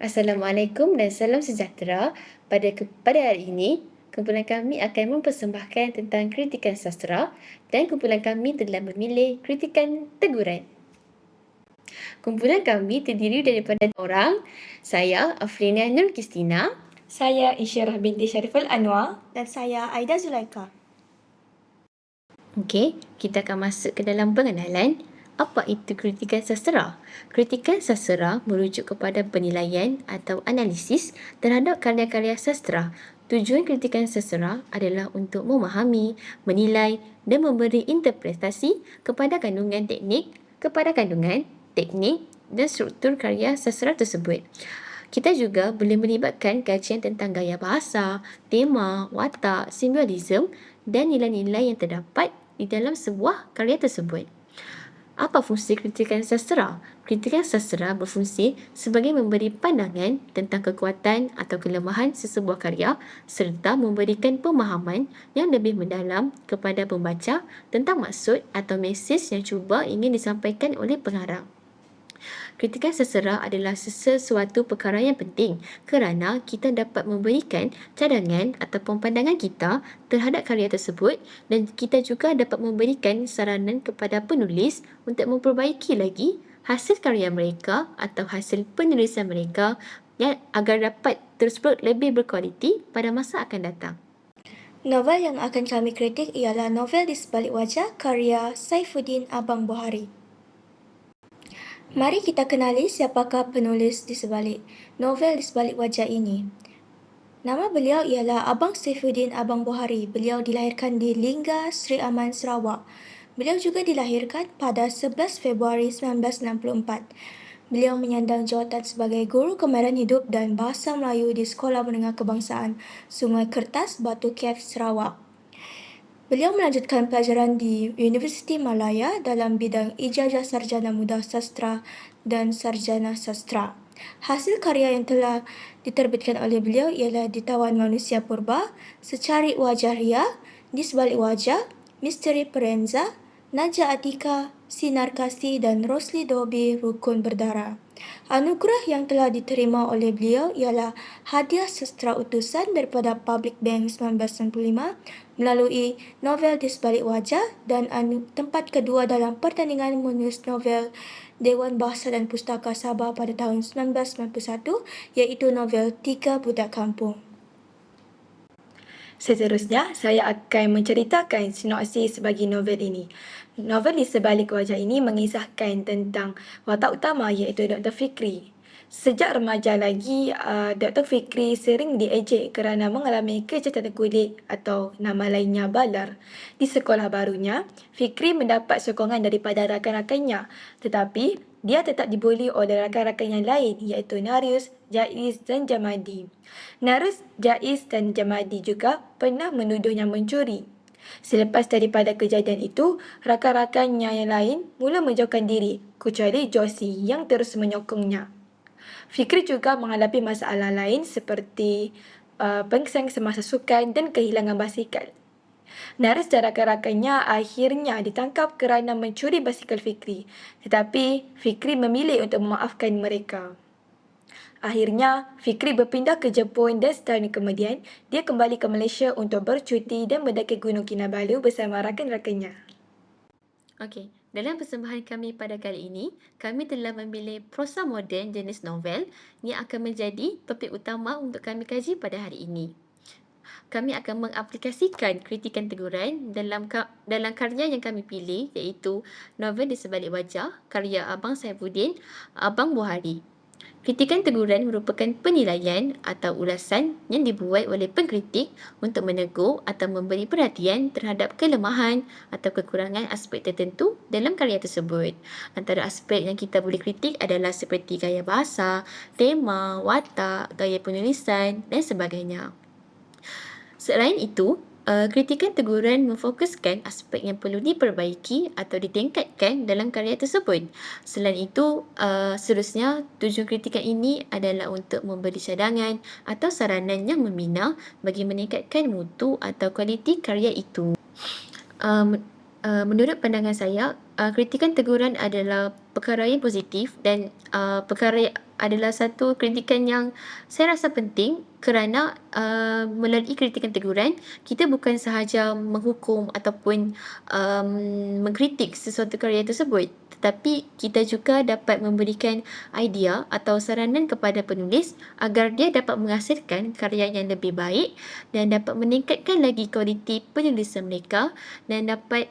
Assalamualaikum dan salam sejahtera. Pada pada hari ini, kumpulan kami akan mempersembahkan tentang kritikan sastra dan kumpulan kami telah memilih kritikan teguran. Kumpulan kami terdiri daripada orang, saya Afrina Nur Kristina, saya Isyarah binti Syariful Anwar dan saya Aida Zulaika. Okey, kita akan masuk ke dalam pengenalan apa itu kritikan sastra? Kritikan sastra merujuk kepada penilaian atau analisis terhadap karya-karya sastra. Tujuan kritikan sastra adalah untuk memahami, menilai dan memberi interpretasi kepada kandungan teknik, kepada kandungan, teknik dan struktur karya sastra tersebut. Kita juga boleh melibatkan kajian tentang gaya bahasa, tema, watak, simbolisme dan nilai-nilai yang terdapat di dalam sebuah karya tersebut. Apa fungsi kritikan sastra? Kritikan sastra berfungsi sebagai memberi pandangan tentang kekuatan atau kelemahan sesebuah karya serta memberikan pemahaman yang lebih mendalam kepada pembaca tentang maksud atau mesej yang cuba ingin disampaikan oleh pengarang. Kritikan sesera adalah sesuatu perkara yang penting kerana kita dapat memberikan cadangan ataupun pandangan kita terhadap karya tersebut dan kita juga dapat memberikan saranan kepada penulis untuk memperbaiki lagi hasil karya mereka atau hasil penulisan mereka yang agar dapat tersebut lebih berkualiti pada masa akan datang. Novel yang akan kami kritik ialah novel Di Sebalik Wajah karya Saifuddin Abang Buhari. Mari kita kenali siapakah penulis di sebalik novel di sebalik wajah ini. Nama beliau ialah Abang Saifuddin Abang Buhari. Beliau dilahirkan di Lingga, Sri Aman, Sarawak. Beliau juga dilahirkan pada 11 Februari 1964. Beliau menyandang jawatan sebagai Guru Kemahiran Hidup dan Bahasa Melayu di Sekolah Menengah Kebangsaan Sungai Kertas, Batu Kev, Sarawak. Beliau melanjutkan pelajaran di Universiti Malaya dalam bidang Ijazah Sarjana Muda Sastra dan Sarjana Sastra. Hasil karya yang telah diterbitkan oleh beliau ialah Ditawan Manusia Purba, Secari Wajah Ria, Di Sebalik Wajah, Misteri Perenza, Naja Atika, Sinar Kasih dan Rosli Dobi Rukun Berdarah. Anugerah yang telah diterima oleh beliau ialah Hadiah Sastra Utusan daripada Public Bank 1995 melalui novel Di Sebalik Wajah dan tempat kedua dalam pertandingan menulis novel Dewan Bahasa dan Pustaka Sabah pada tahun 1991 iaitu novel Tiga Budak Kampung. Seterusnya, saya akan menceritakan sinopsis bagi novel ini. Novel di sebalik wajah ini mengisahkan tentang watak utama iaitu Dr. Fikri. Sejak remaja lagi, uh, Dr. Fikri sering diejek kerana mengalami kecacatan kulit atau nama lainnya balar. Di sekolah barunya, Fikri mendapat sokongan daripada rakan-rakannya tetapi dia tetap dibuli oleh rakan-rakan yang lain iaitu Narius, Jaiz dan Jamadi. Narus, Jaiz dan Jamadi juga pernah menuduhnya mencuri. Selepas daripada kejadian itu, rakan-rakannya yang lain mula menjauhkan diri kecuali Josie yang terus menyokongnya. Fikri juga menghadapi masalah lain seperti uh, pengseng semasa sukan dan kehilangan basikal. Naris dan rakan-rakannya akhirnya ditangkap kerana mencuri basikal Fikri. Tetapi Fikri memilih untuk memaafkan mereka. Akhirnya, Fikri berpindah ke Jepun dan setahun kemudian, dia kembali ke Malaysia untuk bercuti dan mendaki Gunung Kinabalu bersama rakan-rakannya. Okey, dalam persembahan kami pada kali ini, kami telah memilih prosa moden jenis novel yang akan menjadi topik utama untuk kami kaji pada hari ini. Kami akan mengaplikasikan kritikan teguran dalam dalam karya yang kami pilih iaitu novel di sebalik wajah karya Abang Saifuddin, Abang Buhari. Kritikan teguran merupakan penilaian atau ulasan yang dibuat oleh pengkritik untuk menegur atau memberi perhatian terhadap kelemahan atau kekurangan aspek tertentu dalam karya tersebut. Antara aspek yang kita boleh kritik adalah seperti gaya bahasa, tema, watak, gaya penulisan dan sebagainya. Selain itu, Uh, kritikan teguran memfokuskan aspek yang perlu diperbaiki atau ditingkatkan dalam karya tersebut. Selain itu, uh, seterusnya tujuan kritikan ini adalah untuk memberi cadangan atau saranan yang membina bagi meningkatkan mutu atau kualiti karya itu. Uh, uh, menurut pandangan saya, uh, kritikan teguran adalah perkara yang positif dan uh, perkara adalah satu kritikan yang saya rasa penting kerana uh, melalui kritikan teguran kita bukan sahaja menghukum ataupun um, mengkritik sesuatu karya tersebut tetapi kita juga dapat memberikan idea atau saranan kepada penulis agar dia dapat menghasilkan karya yang lebih baik dan dapat meningkatkan lagi kualiti penulisan mereka dan dapat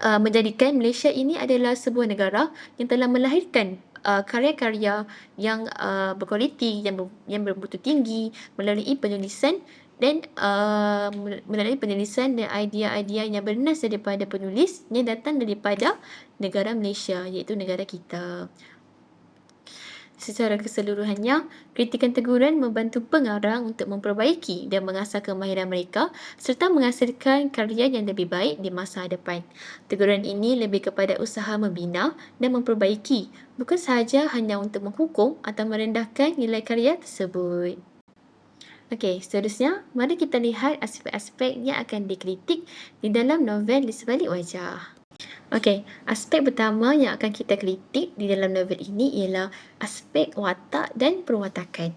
uh, menjadikan Malaysia ini adalah sebuah negara yang telah melahirkan uh, karya-karya yang uh, berkualiti yang ber, yang bermutu tinggi melalui penulisan dan uh, melalui penulisan dan idea-idea yang bernas daripada penulis yang datang daripada negara Malaysia iaitu negara kita. Secara keseluruhannya, kritikan teguran membantu pengarang untuk memperbaiki dan mengasah kemahiran mereka serta menghasilkan karya yang lebih baik di masa depan. Teguran ini lebih kepada usaha membina dan memperbaiki, bukan sahaja hanya untuk menghukum atau merendahkan nilai karya tersebut. Okey, seterusnya, mari kita lihat aspek-aspek yang akan dikritik di dalam novel di sebalik wajah. Okey, aspek pertama yang akan kita kritik di dalam novel ini ialah aspek watak dan perwatakan.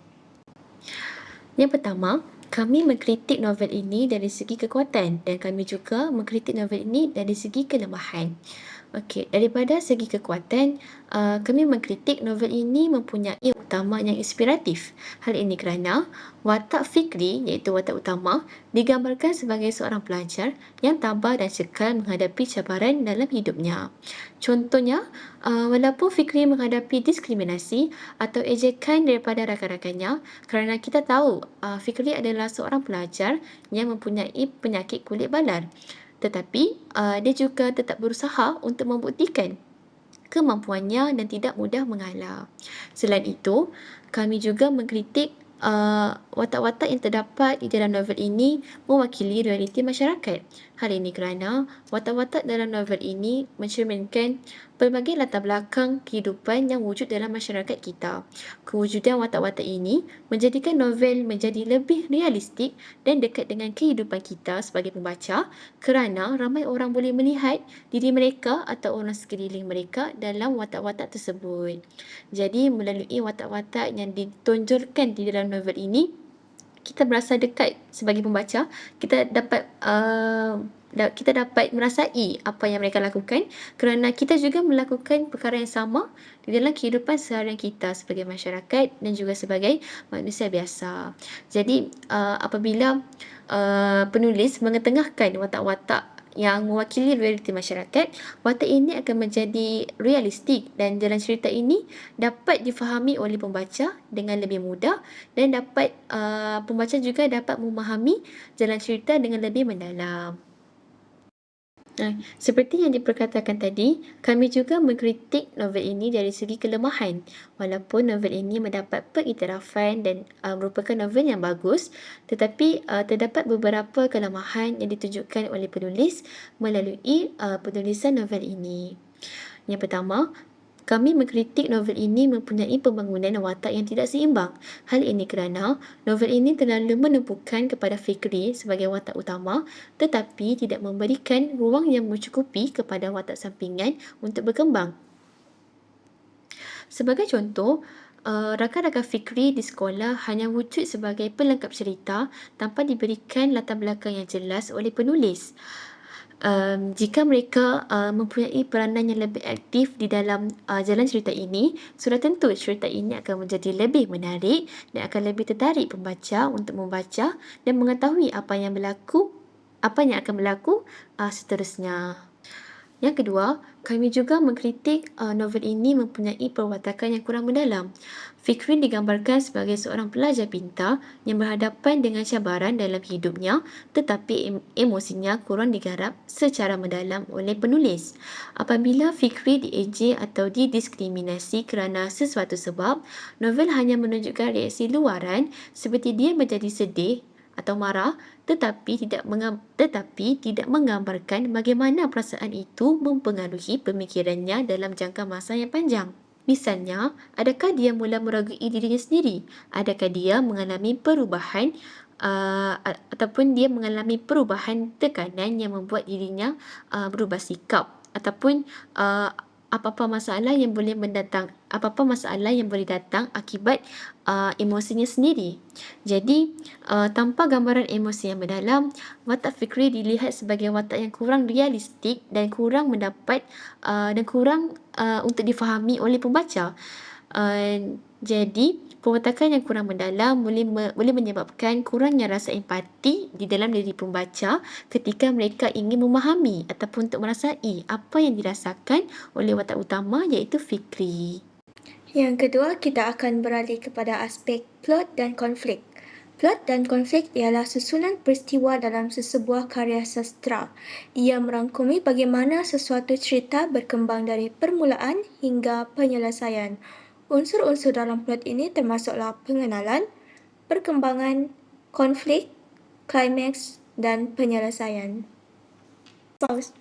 Yang pertama, kami mengkritik novel ini dari segi kekuatan dan kami juga mengkritik novel ini dari segi kelemahan. Okey, daripada segi kekuatan, uh, kami mengkritik novel ini mempunyai utama yang inspiratif. Hal ini kerana watak Fikri, iaitu watak utama, digambarkan sebagai seorang pelajar yang tabah dan cekal menghadapi cabaran dalam hidupnya. Contohnya, uh, walaupun Fikri menghadapi diskriminasi atau ejekan daripada rakan-rakannya kerana kita tahu uh, Fikri adalah seorang pelajar yang mempunyai penyakit kulit balar tetapi uh, dia juga tetap berusaha untuk membuktikan kemampuannya dan tidak mudah mengalah. Selain itu, kami juga mengkritik uh, watak-watak yang terdapat di dalam novel ini mewakili realiti masyarakat. Hal ini kerana watak-watak dalam novel ini mencerminkan pelbagai latar belakang kehidupan yang wujud dalam masyarakat kita. Kewujudan watak-watak ini menjadikan novel menjadi lebih realistik dan dekat dengan kehidupan kita sebagai pembaca kerana ramai orang boleh melihat diri mereka atau orang sekeliling mereka dalam watak-watak tersebut. Jadi melalui watak-watak yang ditonjolkan di dalam novel ini, kita berasa dekat sebagai pembaca, kita dapat uh, kita dapat merasai apa yang mereka lakukan kerana kita juga melakukan perkara yang sama di dalam kehidupan seharian kita sebagai masyarakat dan juga sebagai manusia biasa. Jadi uh, apabila uh, penulis mengetengahkan watak-watak yang mewakili realiti masyarakat, watak ini akan menjadi realistik dan jalan cerita ini dapat difahami oleh pembaca dengan lebih mudah dan dapat uh, pembaca juga dapat memahami jalan cerita dengan lebih mendalam. Seperti yang diperkatakan tadi, kami juga mengkritik novel ini dari segi kelemahan. Walaupun novel ini mendapat pengiktirafan dan uh, merupakan novel yang bagus, tetapi uh, terdapat beberapa kelemahan yang ditunjukkan oleh penulis melalui uh, penulisan novel ini. Yang pertama, kami mengkritik novel ini mempunyai pembangunan watak yang tidak seimbang. Hal ini kerana novel ini terlalu menumpukan kepada Fikri sebagai watak utama tetapi tidak memberikan ruang yang mencukupi kepada watak sampingan untuk berkembang. Sebagai contoh, uh, rakan-rakan Fikri di sekolah hanya wujud sebagai pelengkap cerita tanpa diberikan latar belakang yang jelas oleh penulis um, jika mereka uh, mempunyai peranan yang lebih aktif di dalam uh, jalan cerita ini, sudah tentu cerita ini akan menjadi lebih menarik dan akan lebih tertarik pembaca untuk membaca dan mengetahui apa yang berlaku, apa yang akan berlaku uh, seterusnya. Yang kedua, kami juga mengkritik uh, novel ini mempunyai perwatakan yang kurang mendalam. Fikrin digambarkan sebagai seorang pelajar pintar yang berhadapan dengan cabaran dalam hidupnya tetapi em- emosinya kurang digarap secara mendalam oleh penulis. Apabila Fikri diejek atau didiskriminasi kerana sesuatu sebab, novel hanya menunjukkan reaksi luaran seperti dia menjadi sedih atau marah tetapi tidak mengam, tetapi tidak menggambarkan bagaimana perasaan itu mempengaruhi pemikirannya dalam jangka masa yang panjang. Misalnya, adakah dia mula meragukan dirinya sendiri? Adakah dia mengalami perubahan uh, ataupun dia mengalami perubahan tekanan yang membuat dirinya uh, berubah sikap ataupun uh, apa-apa masalah yang boleh mendatang apa-apa masalah yang boleh datang akibat uh, emosinya sendiri. Jadi, uh, tanpa gambaran emosi yang mendalam, watak fikri dilihat sebagai watak yang kurang realistik dan kurang mendapat uh, dan kurang uh, untuk difahami oleh pembaca. Uh, jadi, Perwatakan yang kurang mendalam boleh me, boleh menyebabkan kurangnya rasa empati di dalam diri pembaca ketika mereka ingin memahami ataupun untuk merasai apa yang dirasakan oleh watak utama iaitu fikri. Yang kedua, kita akan beralih kepada aspek plot dan konflik. Plot dan konflik ialah susunan peristiwa dalam sesebuah karya sastra. Ia merangkumi bagaimana sesuatu cerita berkembang dari permulaan hingga penyelesaian. Unsur-unsur dalam plot ini termasuklah pengenalan, perkembangan, konflik, klimaks dan penyelesaian. Pause.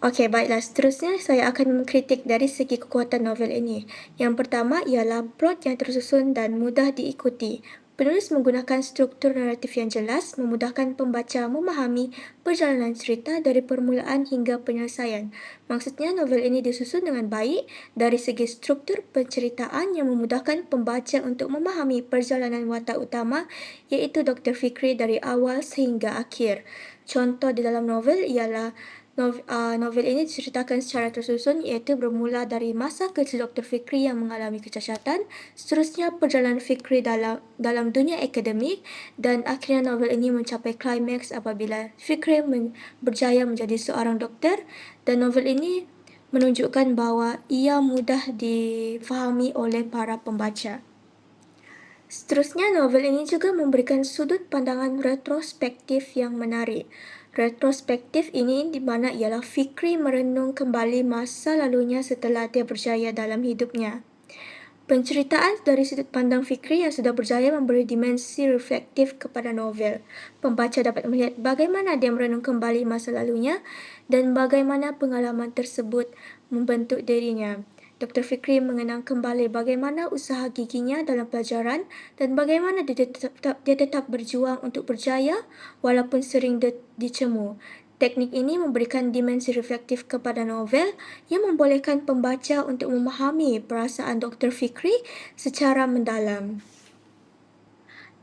Okey, baiklah. Seterusnya, saya akan mengkritik dari segi kekuatan novel ini. Yang pertama ialah plot yang tersusun dan mudah diikuti. Penulis menggunakan struktur naratif yang jelas memudahkan pembaca memahami perjalanan cerita dari permulaan hingga penyelesaian. Maksudnya novel ini disusun dengan baik dari segi struktur penceritaan yang memudahkan pembaca untuk memahami perjalanan watak utama iaitu Dr. Fikri dari awal sehingga akhir. Contoh di dalam novel ialah Uh, novel ini diceritakan secara tersusun iaitu bermula dari masa kecil Dr. Fikri yang mengalami kecacatan, seterusnya perjalanan Fikri dalam dalam dunia akademik dan akhirnya novel ini mencapai klimaks apabila Fikri men- berjaya menjadi seorang doktor dan novel ini menunjukkan bahawa ia mudah difahami oleh para pembaca. Seterusnya, novel ini juga memberikan sudut pandangan retrospektif yang menarik. Retrospektif ini di mana ialah Fikri merenung kembali masa lalunya setelah dia berjaya dalam hidupnya. Penceritaan dari sudut pandang Fikri yang sudah berjaya memberi dimensi reflektif kepada novel. Pembaca dapat melihat bagaimana dia merenung kembali masa lalunya dan bagaimana pengalaman tersebut membentuk dirinya. Dr. Fikri mengenang kembali bagaimana usaha giginya dalam pelajaran dan bagaimana dia tetap, dia tetap berjuang untuk berjaya walaupun sering dicemu. Teknik ini memberikan dimensi reflektif kepada novel yang membolehkan pembaca untuk memahami perasaan Dr. Fikri secara mendalam.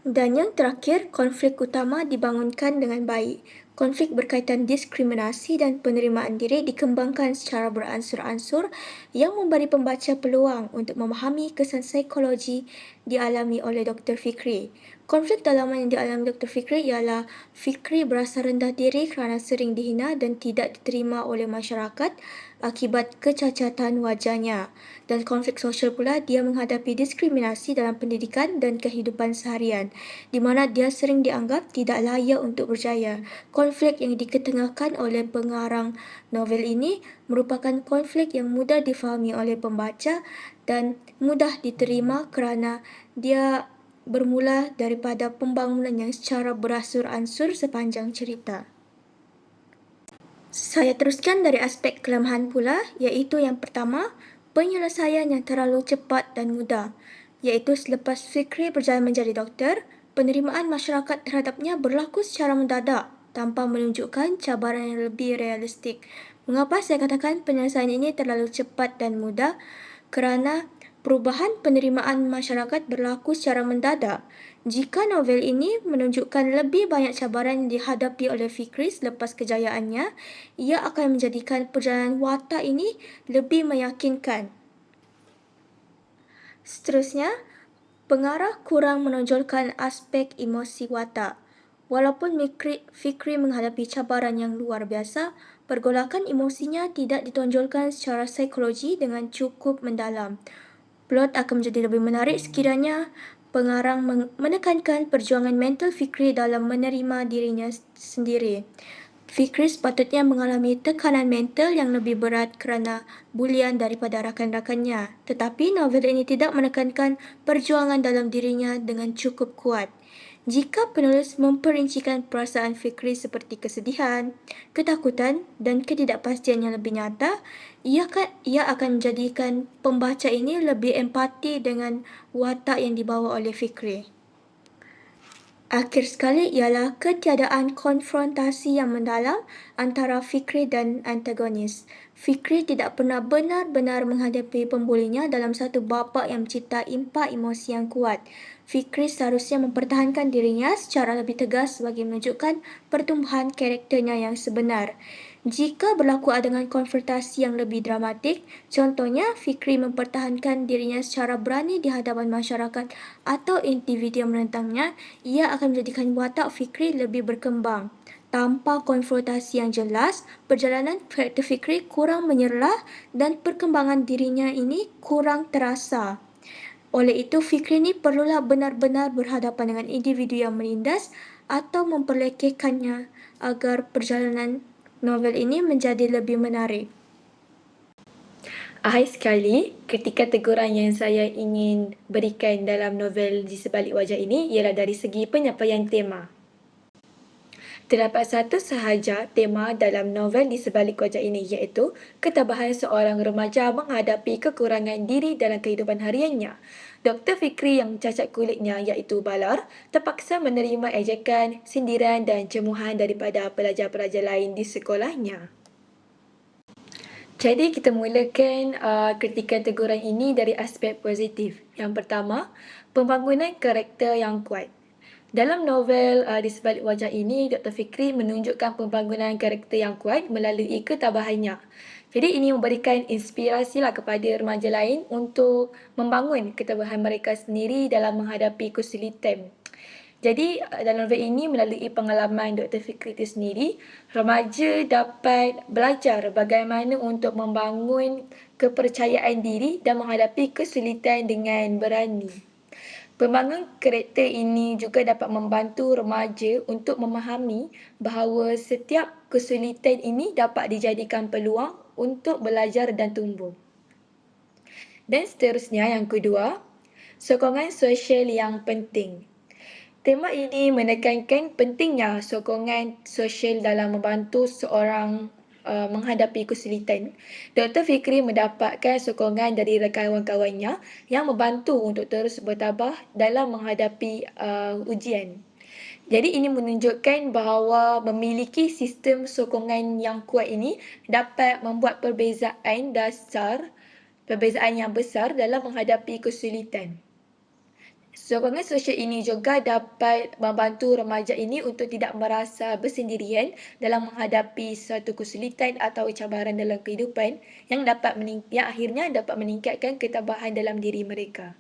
Dan yang terakhir, konflik utama dibangunkan dengan baik. Konflik berkaitan diskriminasi dan penerimaan diri dikembangkan secara beransur-ansur yang memberi pembaca peluang untuk memahami kesan psikologi dialami oleh Dr. Fikri. Konflik dalaman yang dialami Dr. Fikri ialah Fikri berasa rendah diri kerana sering dihina dan tidak diterima oleh masyarakat akibat kecacatan wajahnya. Dan konflik sosial pula dia menghadapi diskriminasi dalam pendidikan dan kehidupan seharian di mana dia sering dianggap tidak layak untuk berjaya. Konflik yang diketengahkan oleh pengarang novel ini merupakan konflik yang mudah difahami oleh pembaca dan mudah diterima kerana dia bermula daripada pembangunan yang secara beransur-ansur sepanjang cerita. Saya teruskan dari aspek kelemahan pula, iaitu yang pertama, penyelesaian yang terlalu cepat dan mudah. Iaitu selepas Fikri berjaya menjadi doktor, penerimaan masyarakat terhadapnya berlaku secara mendadak tanpa menunjukkan cabaran yang lebih realistik. Mengapa saya katakan penyelesaian ini terlalu cepat dan mudah? Kerana perubahan penerimaan masyarakat berlaku secara mendadak. Jika novel ini menunjukkan lebih banyak cabaran yang dihadapi oleh Fikri selepas kejayaannya, ia akan menjadikan perjalanan watak ini lebih meyakinkan. Seterusnya, pengarah kurang menonjolkan aspek emosi watak. Walaupun Fikri, menghadapi cabaran yang luar biasa, pergolakan emosinya tidak ditonjolkan secara psikologi dengan cukup mendalam. Plot akan menjadi lebih menarik sekiranya pengarang menekankan perjuangan mental Fikri dalam menerima dirinya sendiri. Fikri sepatutnya mengalami tekanan mental yang lebih berat kerana bulian daripada rakan-rakannya. Tetapi novel ini tidak menekankan perjuangan dalam dirinya dengan cukup kuat. Jika penulis memperincikan perasaan Fikri seperti kesedihan, ketakutan dan ketidakpastian yang lebih nyata, ia akan, ia akan menjadikan pembaca ini lebih empati dengan watak yang dibawa oleh Fikri. Akhir sekali ialah ketiadaan konfrontasi yang mendalam antara Fikri dan antagonis. Fikri tidak pernah benar-benar menghadapi pembulinya dalam satu bapa yang mencipta impak emosi yang kuat. Fikri seharusnya mempertahankan dirinya secara lebih tegas bagi menunjukkan pertumbuhan karakternya yang sebenar. Jika berlaku adegan konfrontasi yang lebih dramatik, contohnya Fikri mempertahankan dirinya secara berani di hadapan masyarakat atau individu yang menentangnya, ia akan menjadikan watak Fikri lebih berkembang. Tanpa konfrontasi yang jelas, perjalanan karakter Fikri kurang menyerlah dan perkembangan dirinya ini kurang terasa. Oleh itu, Fikri ini perlulah benar-benar berhadapan dengan individu yang menindas atau memperlekehkannya agar perjalanan novel ini menjadi lebih menarik. Akhir sekali, ketika teguran yang saya ingin berikan dalam novel Di Sebalik Wajah ini ialah dari segi penyampaian tema. Terdapat satu sahaja tema dalam novel Di Sebalik Wajah ini iaitu ketabahan seorang remaja menghadapi kekurangan diri dalam kehidupan hariannya. Dr. Fikri yang cacat kulitnya iaitu Balar terpaksa menerima ejekan, sindiran dan cemuhan daripada pelajar-pelajar lain di sekolahnya. Jadi kita mulakan uh, kritikan teguran ini dari aspek positif. Yang pertama, pembangunan karakter yang kuat. Dalam novel uh, Di Sebalik Wajah ini, Dr. Fikri menunjukkan pembangunan karakter yang kuat melalui ketabahannya. Jadi ini memberikan inspirasi lah kepada remaja lain untuk membangun ketabahan mereka sendiri dalam menghadapi kesulitan. Jadi dalam novel ini melalui pengalaman Dr. Fikri itu sendiri, remaja dapat belajar bagaimana untuk membangun kepercayaan diri dan menghadapi kesulitan dengan berani. Pembangun karakter ini juga dapat membantu remaja untuk memahami bahawa setiap kesulitan ini dapat dijadikan peluang untuk belajar dan tumbuh. Dan seterusnya yang kedua, sokongan sosial yang penting. Tema ini menekankan pentingnya sokongan sosial dalam membantu seorang uh, menghadapi kesulitan. Dr. Fikri mendapatkan sokongan dari rakan-rakannya yang membantu untuk terus bertabah dalam menghadapi uh, ujian. Jadi ini menunjukkan bahawa memiliki sistem sokongan yang kuat ini dapat membuat perbezaan dasar, perbezaan yang besar dalam menghadapi kesulitan. Sokongan sosial ini juga dapat membantu remaja ini untuk tidak merasa bersendirian dalam menghadapi suatu kesulitan atau cabaran dalam kehidupan yang dapat yang akhirnya dapat meningkatkan ketabahan dalam diri mereka.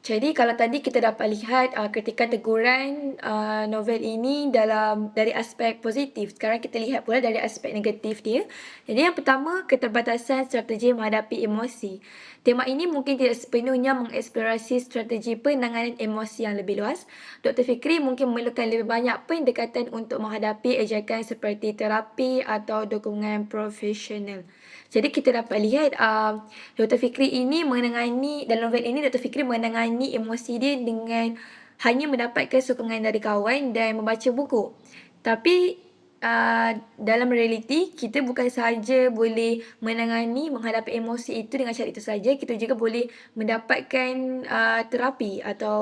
Jadi kalau tadi kita dapat lihat uh, kritikan teguran uh, novel ini dalam dari aspek positif. Sekarang kita lihat pula dari aspek negatif dia. Jadi yang pertama keterbatasan strategi menghadapi emosi. Tema ini mungkin tidak sepenuhnya mengeksplorasi strategi penanganan emosi yang lebih luas. Dr. Fikri mungkin memerlukan lebih banyak pendekatan untuk menghadapi ejakan seperti terapi atau dukungan profesional. Jadi kita dapat lihat uh, Dr. Fikri ini menangani dalam novel ini Dr. Fikri menangani emosi dia dengan hanya mendapatkan sokongan dari kawan dan membaca buku. Tapi uh, dalam realiti kita bukan sahaja boleh menangani menghadapi emosi itu dengan cara itu saja, kita juga boleh mendapatkan uh, terapi atau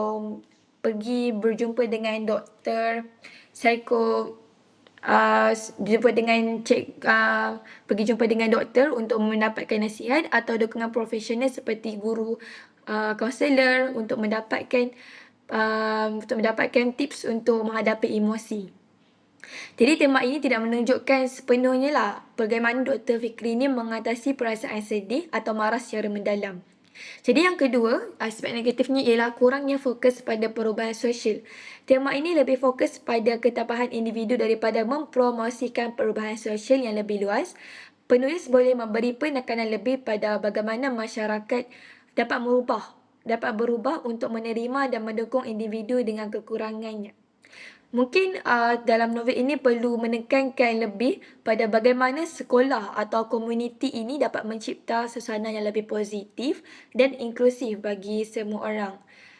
pergi berjumpa dengan doktor psiko uh, jumpa dengan cek uh, pergi jumpa dengan doktor untuk mendapatkan nasihat atau dukungan profesional seperti guru kaunselor uh, untuk mendapatkan uh, untuk mendapatkan tips untuk menghadapi emosi. Jadi tema ini tidak menunjukkan sepenuhnya lah bagaimana Dr. Fikri ini mengatasi perasaan sedih atau marah secara mendalam. Jadi yang kedua, aspek negatifnya ialah kurangnya fokus pada perubahan sosial. Tema ini lebih fokus pada ketabahan individu daripada mempromosikan perubahan sosial yang lebih luas. Penulis boleh memberi penekanan lebih pada bagaimana masyarakat dapat merubah, dapat berubah untuk menerima dan mendukung individu dengan kekurangannya. Mungkin uh, dalam novel ini perlu menekankan lebih pada bagaimana sekolah atau komuniti ini dapat mencipta suasana yang lebih positif dan inklusif bagi semua orang.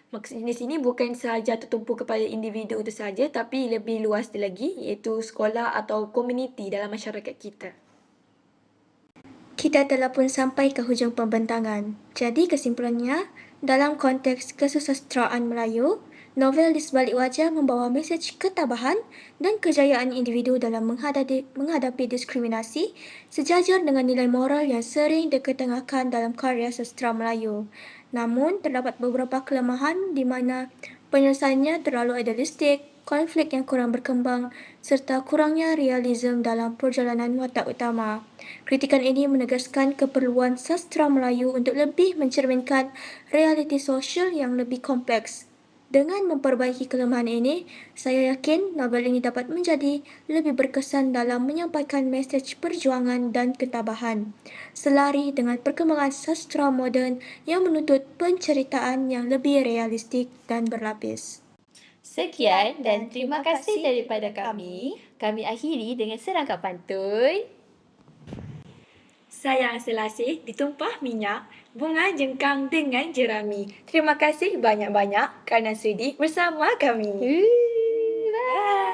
Maksudnya sini bukan sahaja tertumpu kepada individu itu saja tapi lebih luas lagi iaitu sekolah atau komuniti dalam masyarakat kita. Kita telah pun sampai ke hujung pembentangan. Jadi kesimpulannya, dalam konteks kesusastraan Melayu, Novel di sebalik wajah membawa mesej ketabahan dan kejayaan individu dalam menghadapi, menghadapi diskriminasi sejajar dengan nilai moral yang sering diketengahkan dalam karya sastera Melayu. Namun, terdapat beberapa kelemahan di mana penyelesaiannya terlalu idealistik, konflik yang kurang berkembang, serta kurangnya realisme dalam perjalanan watak utama. Kritikan ini menegaskan keperluan sastera Melayu untuk lebih mencerminkan realiti sosial yang lebih kompleks. Dengan memperbaiki kelemahan ini, saya yakin novel ini dapat menjadi lebih berkesan dalam menyampaikan mesej perjuangan dan ketabahan. Selari dengan perkembangan sastra moden yang menuntut penceritaan yang lebih realistik dan berlapis. Sekian dan terima kasih daripada kami. Kami akhiri dengan serangkap pantun sayang selasih, ditumpah minyak, bunga jengkang dengan jerami. Terima kasih banyak-banyak kerana sudi bersama kami. Bye. Bye.